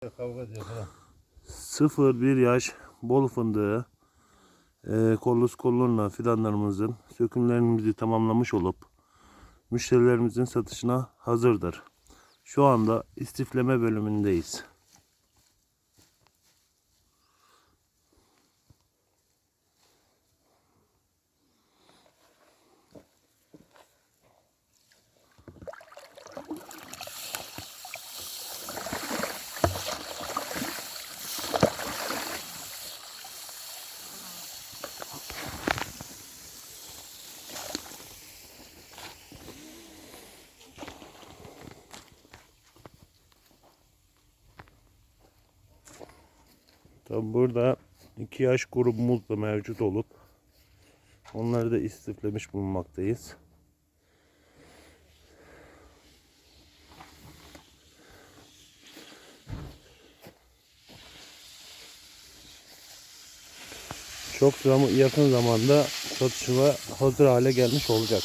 Falan. 0-1 yaş bol fındığı e, kollus kollunla fidanlarımızın sökümlerimizi tamamlamış olup müşterilerimizin satışına hazırdır. Şu anda istifleme bölümündeyiz. Tabi burada iki yaş grubumuz da mevcut olup onları da istiflemiş bulunmaktayız. Çok yakın zamanda satışına hazır hale gelmiş olacak.